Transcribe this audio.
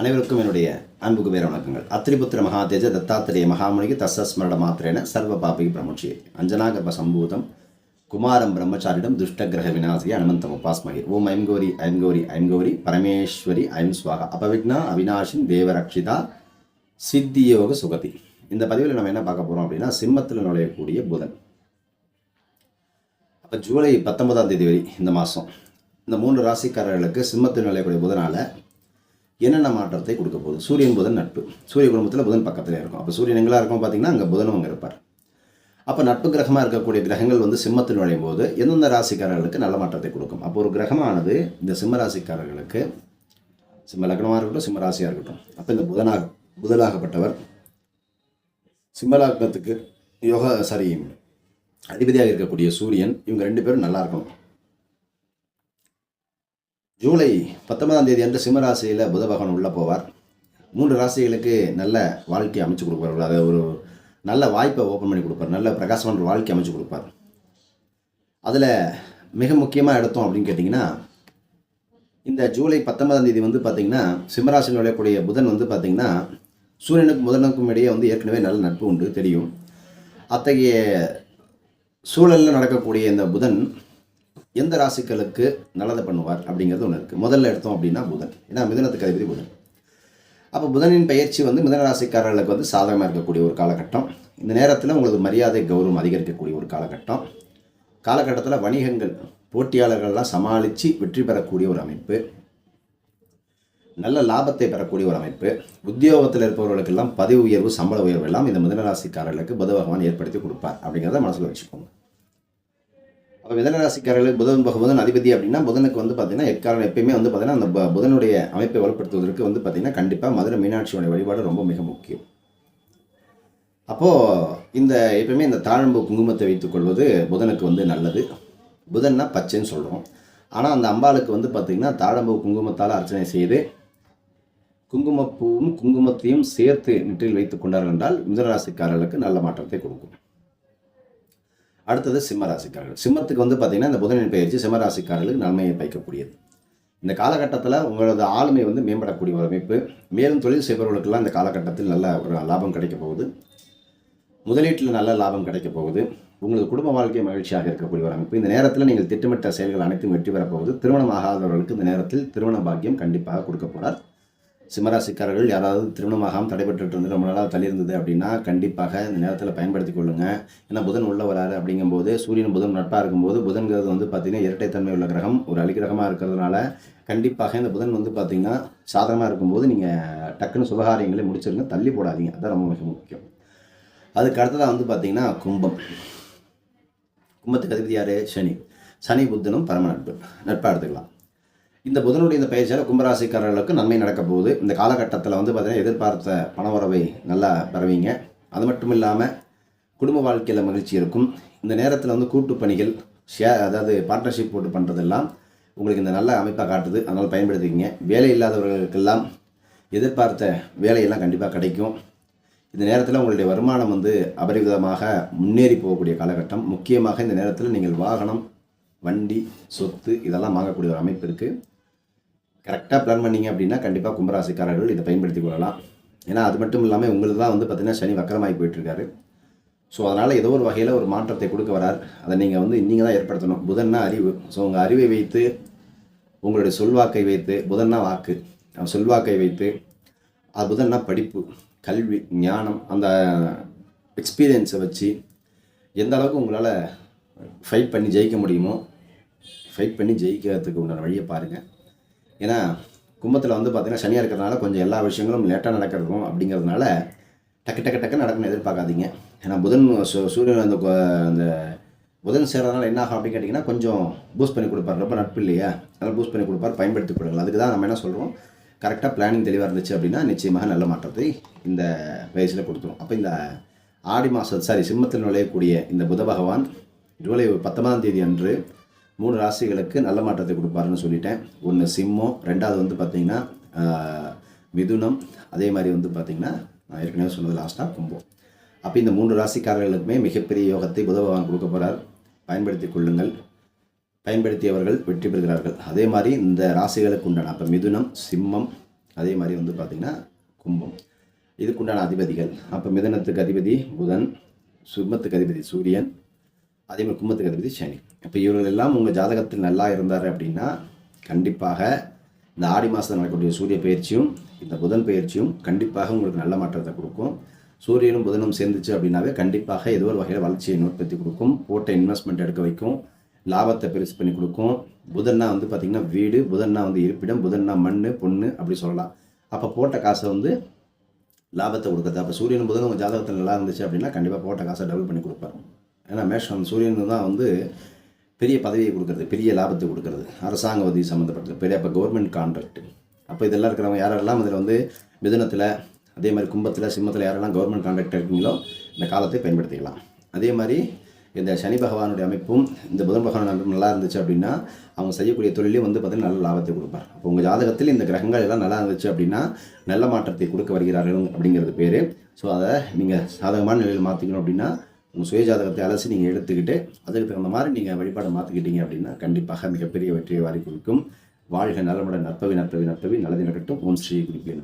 அனைவருக்கும் என்னுடைய அன்புக்கு வேற வணக்கங்கள். அத்திரிபுத்திர மகாதேஜ தத்தாத்திரேய மகாமுனிக்கு தசஸ்மரண மாத்திரேன சர்வ பாபி பிரமுச்சியே அஞ்சனாகர்ப சம்பூதம் குமாரம் பிரம்மச்சாரிடம் துஷ்டகிரக விநாசிய அனுமந்தம் உபாஸ்மகி. ஓம் ஐம் கௌரி ஐம் கௌரி ஐம் கௌரி பரமேஸ்வரி ஐம் சுவாகா. அபவிக்னா அவினாஷின் தேவரக்ஷிதா சித்தியோக சுகதி. இந்த பதிவில் நம்ம என்ன பார்க்க போகிறோம் அப்படின்னா சிம்மத்தில் நுழையக்கூடிய புதன். அப்போ ஜூலை பத்தொன்பதாம் தேதி வரை இந்த மாதம் இந்த மூன்று ராசிக்காரர்களுக்கு சிம்மத்தில் நுழையக்கூடிய புதனால் என்னென்ன மாற்றத்தை கொடுக்க போகுது? சூரியன் புதன் நட்பு. சூரிய குடும்பத்தில் புதன் பக்கத்தில் இருக்கும். அப்போ சூரியன் எங்களாக இருக்கும் பார்த்தீங்கன்னா அங்கே புதனும் அங்கே இருப்பார். அப்போ நட்பு கிரகமாக இருக்கக்கூடிய கிரகங்கள் வந்து சிம்மத்தில் நுழையும் போது எந்தெந்த ராசிக்காரர்களுக்கு நல்ல மாற்றத்தை கொடுக்கும்? அப்போ ஒரு கிரகமானது இந்த சிம்ம ராசிக்காரர்களுக்கு சிம்ம லக்னமாக இருக்கட்டும் சிம்ம ராசியாக இருக்கட்டும் அப்போ இந்த புதனாக புதனாகப்பட்டவர் சிம்ம லக்னத்துக்கு யோகா சாரி அதிபதியாக இருக்கக்கூடிய சூரியன் இவங்க ரெண்டு பேரும் நல்லா இருக்கணும். ஜூலை பத்தொன்பதாம் தேதி அன்று சிம்மராசியில் புத பகவான் உள்ளே போவார். மூன்று ராசிகளுக்கு நல்ல வாழ்க்கை அமைச்சு கொடுப்பார். அதை ஒரு நல்ல வாய்ப்பை ஓப்பன் பண்ணி கொடுப்பார். நல்ல பிரகாசமான வாழ்க்கை அமைச்சு கொடுப்பார். அதில் மிக முக்கியமாக எடுத்தோம் அப்படின்னு கேட்டிங்கன்னா இந்த ஜூலை பத்தொன்பதாம் தேதி வந்து பார்த்திங்கன்னா சிம்மராசியில் விளையக்கூடிய புதன் வந்து பார்த்திங்கன்னா சூரியனுக்கும் புதனுக்கும் இடையே வந்து ஏற்கனவே நல்ல நட்பு உண்டு தெரியும். அத்தகைய சூழலில் நடக்கக்கூடிய இந்த புதன் எந்த ராசிகளுக்கு நல்லதை பண்ணுவார் அப்படிங்கிறது ஒன்று இருக்குது முதல்ல எடுத்தோம் அப்படின்னா புதன். ஏன்னா மிதனத்துக்கு அதிபதி புதன். அப்போ புதனின் பயிற்சி வந்து மிதன ராசிக்காரர்களுக்கு வந்து சாதகமாக இருக்கக்கூடிய ஒரு காலகட்டம். இந்த நேரத்தில் உங்களுக்கு மரியாதை கௌரவம் அதிகரிக்கக்கூடிய ஒரு காலகட்டம். காலகட்டத்தில் வணிகங்கள் போட்டியாளர்கள்லாம் சமாளித்து வெற்றி பெறக்கூடிய ஒரு அமைப்பு. நல்ல லாபத்தை பெறக்கூடிய ஒரு அமைப்பு. உத்தியோகத்தில் இருப்பவர்களுக்கெல்லாம் பதவி உயர்வு சம்பள உயர்வு எல்லாம் இந்த மிதனராசிக்காரர்களுக்கு புத பகவான் ஏற்படுத்தி கொடுப்பார் அப்படிங்கிறத மனசில் வச்சுக்கோங்க. அப்போ மிதனராசிக்காரர்களுக்கு புதன் புதன் அதிபதி அப்படின்னா புதனுக்கு வந்து பார்த்தீங்கன்னா எக்காரணம் எப்பயுமே வந்து பார்த்தீங்கன்னா அந்த புதனுடைய அமைப்பை வலுப்படுத்துவதற்கு வந்து பார்த்தீங்கன்னா கண்டிப்பாக மதுரை மீனாட்சியோட வழிபாடு ரொம்ப மிக முக்கியம். அப்போது இந்த எப்பயுமே இந்த தாழம்பு குங்குமத்தை வைத்துக்கொள்வது புதனுக்கு வந்து நல்லது. புதன்னா பச்சைன்னு சொல்கிறோம் ஆனால் அந்த அம்பாளுக்கு வந்து பார்த்திங்கன்னா தாழம்பு குங்குமத்தால் அர்ச்சனை செய்து குங்குமப்பூவும் குங்குமத்தையும் சேர்த்து நெற்றில் வைத்துக் கொண்டார்கள் என்றால் மிதனராசிக்காரர்களுக்கு நல்ல மாற்றத்தை கொடுக்கும். அடுத்தது சிம்மராசிக்காரர்கள். சிம்மத்துக்கு வந்து பார்த்திங்கன்னா இந்த புதனின் பயிற்சி சிம்மராசிக்காரர்களுக்கு நன்மையை பயக்கக்கூடியது. இந்த காலகட்டத்தில் உங்களது ஆளுமை வந்து மேம்படக்கூடிய ஒரு அமைப்பு. மேலும் தொழில் செய்பவர்களுக்கெல்லாம் இந்த காலகட்டத்தில் நல்ல ஒரு லாபம் கிடைக்க போகுது. முதலீட்டில் நல்ல லாபம் கிடைக்க போகுது. உங்களது குடும்ப வாழ்க்கை மகிழ்ச்சியாக இருக்கக்கூடிய ஒரு அமைப்பு. இந்த நேரத்தில் நீங்கள் திட்டமிட்ட செயல்கள் அனைத்தும் வெற்றி பெறப்போகுது திருமணம் ஆகாதவர்களுக்கு இந்த நேரத்தில் திருமண பாக்கியம் கண்டிப்பாக கொடுக்க போகிறார் சிம்மராசிக்காரர்கள் யாராவது திருமணமாகாமல் தடைபட்டு இருந்து ரொம்ப நாளாக தள்ளி இருந்தது அப்படின்னா கண்டிப்பாக இந்த நேரத்தில் பயன்படுத்தி கொள்ளுங்க. ஏன்னா புதன் உள்ள வராரு அப்படிங்கும்போது சூரியன் புதன் நட்பாக இருக்கும்போது புதன்கிறது வந்து பார்த்திங்கன்னா இரட்டைத்தன்மை உள்ள கிரகம் ஒரு அலிகிரகமாக இருக்கிறதுனால கண்டிப்பாக இந்த புதன் வந்து பார்த்திங்கன்னா சாதகமாக இருக்கும்போது நீங்கள் டக்குன்னு சுபகாரியங்களை முடிச்சிருங்க தள்ளி போடாதீங்க. அதுதான் ரொம்ப மிக முக்கியம். அதுக்கு அடுத்ததாக வந்து பார்த்திங்கன்னா கும்பம். கும்பத்துக்கு அதிபதி யார்? சனி. சனி புத்தனும் பரம நட்பு. நட்பாக எடுத்துக்கலாம். இந்த புதனுடைய இந்த பயிற்சியால் கும்பராசிக்காரர்களுக்கு நன்மை நடக்க போகுது. இந்த காலகட்டத்தில் வந்து பார்த்தீங்கன்னா எதிர்பார்த்த பண உறவை நல்லா பெறுவீங்க அது மட்டும் இல்லாமல் குடும்ப வாழ்க்கையில் மகிழ்ச்சி இருக்கும். இந்த நேரத்தில் வந்து கூட்டு பணிகள் ஷேர் அதாவது பார்ட்னர்ஷிப் போட்டு பண்ணுறதெல்லாம் உங்களுக்கு இந்த நல்ல அமைப்பாக காட்டுது. அதனால் பயன்படுத்திக்கிங்க. வேலை இல்லாதவர்களுக்கெல்லாம் எதிர்பார்த்த வேலையெல்லாம் கண்டிப்பாக கிடைக்கும். இந்த நேரத்தில் உங்களுடைய வருமானம் வந்து அபரிவிதமாக முன்னேறி போகக்கூடிய காலகட்டம். முக்கியமாக இந்த நேரத்தில் நீங்கள் வாகனம் வண்டி சொத்து இதெல்லாம் வாங்கக்கூடிய ஒரு அமைப்பு இருக்குது கரெக்டாக பிளான் பண்ணீங்க அப்படின்னா கண்டிப்பாக கும்பராசிக்காரர்கள் இதை பயன்படுத்தி கொள்ளலாம். ஏன்னா அது மட்டும் இல்லாமல் உங்களுக்கு தான் வந்து பார்த்திங்கன்னா சனி வக்கரமாகி போயிட்டுருக்காரு. ஸோ அதனால் ஏதோ ஒரு வகையில் ஒரு மாற்றத்தை கொடுக்க வரார். அதை நீங்கள் வந்து நீங்கள் தான் ஏற்படுத்தணும். புதன்னா அறிவு. ஸோ உங்கள் அறிவை வைத்து உங்களுடைய சொல்வாக்கை வைத்து புதன்னா வாக்கு. சொல்வாக்கை வைத்து அது புதன்னா படிப்பு கல்வி ஞானம் அந்த எக்ஸ்பீரியன்ஸை வச்சு எந்த அளவுக்கு உங்களால் ஃபைட் பண்ணி ஜெயிக்க முடியுமோ ஃபைட் பண்ணி ஜெயிக்கிறதுக்கு உண்டான வழியை பாருங்கள் ஏன்னா கும்பத்தில் வந்து பார்த்திங்கன்னா சனியாக இருக்கிறதுனால கொஞ்சம் எல்லா விஷயங்களும் லேட்டாக நடக்கிறதும் அப்படிங்கிறதுனால டக்கு டக்கு டக்கு நடக்கணும்னு எதிர்பார்க்காதீங்க. ஏன்னா புதன் சு- சூரியன் அந்த அந்த புதன் சேர்றதுனால என்ன ஆகும் அப்படின்னு கேட்டிங்கன்னா கொஞ்சம் பூஸ்ட் பண்ணி கொடுப்பார். ரொம்ப நட்பு இல்லையா? அதனால் பூஸ்ட் பண்ணி கொடுப்பார் பயன்படுத்தி கொள்ளுங்கள். அதுக்கு தான் நம்ம என்ன சொல்கிறோம் கரெக்டாக பிளானிங் தெளிவாக இருந்துச்சு அப்படின்னா நிச்சயமாக நல்ல மாற்றத்தை இந்த வயசில் கொடுத்துரும். அப்போ இந்த ஆடி மாதம் சாரி சிம்மத்தில் நுழையக்கூடிய இந்த புத பகவான் ஜூலை பத்தொன்பதாம் தேதி அன்று மூணு ராசிகளுக்கு நல்ல மாற்றத்தை கொடுப்பாருன்னு சொல்லிட்டேன். ஒன்று சிம்மம் ரெண்டாவது வந்து பார்த்திங்கன்னா மிதுனம் அதே மாதிரி வந்து பார்த்திங்கன்னா நான் ஏற்கனவே சொன்னது லாஸ்ட்டாக கும்பம். அப்போ இந்த மூன்று ராசிக்காரர்களுக்குமே மிகப்பெரிய யோகத்தை புத பகவான் கொடுக்க போகிறார் பயன்படுத்தி கொள்ளுங்கள். பயன்படுத்தியவர்கள் வெற்றி பெறுகிறார்கள். அதே மாதிரி இந்த ராசிகளுக்கு உண்டான அப்போ மிதுனம் சிம்மம் அதே மாதிரி வந்து பார்த்திங்கன்னா கும்பம். இதுக்குண்டான அதிபதிகள். அப்போ மிதனத்துக்கு அதிபதி புதன் சும்மத்துக்கு அதிபதி சூரியன் அதே மாதிரி கும்பத்துக்கு அதிபதி சனி. இப்போ இவர்கள் எல்லாம் உங்கள் ஜாதகத்தில் நல்லா இருந்தார் அப்படின்னா கண்டிப்பாக இந்த ஆடி மாதத்தில் நடக்கக்கூடிய சூரிய பயிற்சியும் இந்த புதன் பயிற்சியும் கண்டிப்பாக உங்களுக்கு நல்ல மாற்றத்தை கொடுக்கும். சூரியனும் புதனும் சேர்ந்துச்சு அப்படின்னாவே கண்டிப்பாக ஏதோ ஒரு வகையில் வளர்ச்சியை உற்பத்தி கொடுக்கும். போட்ட இன்வெஸ்ட்மெண்ட் எடுக்க வைக்கும். லாபத்தை பெருசு பண்ணி கொடுக்கும். புதன்னா வந்து பார்த்திங்கன்னா வீடு புதன்னா வந்து இருப்பிடம் புதன்னா மண் பொண்ணு அப்படி சொல்லலாம். அப்போ போட்ட காசை வந்து லாபத்தை கொடுக்குறது. அப்போ சூரியன் புதன் உங்கள் ஜாதகத்தில் நல்லா இருந்துச்சு அப்படின்னா கண்டிப்பாக போட்ட காசை டபுள் பண்ணி கொடுப்பாரு. ஏன்னா மேஷம் சூரியன் தான் வந்து பெரிய பதவியை கொடுக்குறது பெரிய லாபத்தை கொடுக்குறது அரசாங்க உதவி சம்மந்தப்பட்டது பெரிய அப்போ கவர்மெண்ட் கான்ட்ராக்ட் அப்போ இதெல்லாம் இருக்கிறவங்க யாரெல்லாம் இதில் வந்து மிதுனத்தில் அதே மாதிரி கும்பத்தில் சிம்மத்தில் யாரெல்லாம் கவர்மெண்ட் கான்ட்ராக்ட் இருக்கீங்களோ இந்த காலத்தை பயன்படுத்திக்கலாம். அதே மாதிரி இந்த சனி பகவானுடைய அமைப்பும் இந்த புதன் பகவான் அமைப்பும் நல்லா இருந்துச்சு அப்படின்னா அவங்க செய்யக்கூடிய தொழிலே வந்து பார்த்தீங்கன்னா நல்ல லாபத்தை கொடுப்பார். அப்போ உங்கள் ஜாதகத்தில் இந்த கிரகங்கள் எல்லாம் நல்லா இருந்துச்சு அப்படின்னா நல்ல மாற்றத்தை கொடுக்க வருகிறார்கள் அப்படிங்கிறது பேர். ஸோ அதை நீங்கள் சாதகமான நிலையில் மாற்றிக்கணும் அப்படின்னா உங்கள் சுயஜாதகத்தை அலசி நீங்கள் எடுத்துக்கிட்டு அதுக்கு தகுந்த மாதிரி நீங்கள் வழிபாடை மாற்றிக்கிட்டீங்க அப்படின்னா கண்டிப்பாக மிகப்பெரிய வெற்றியை வாரி கொடுக்கும். வாழ்க நலமுடன் நற்பவி நற்பவி நற்பவி. நல்லது நடக்கட்டும். ஓம் ஸ்ரீ குறிப்பிய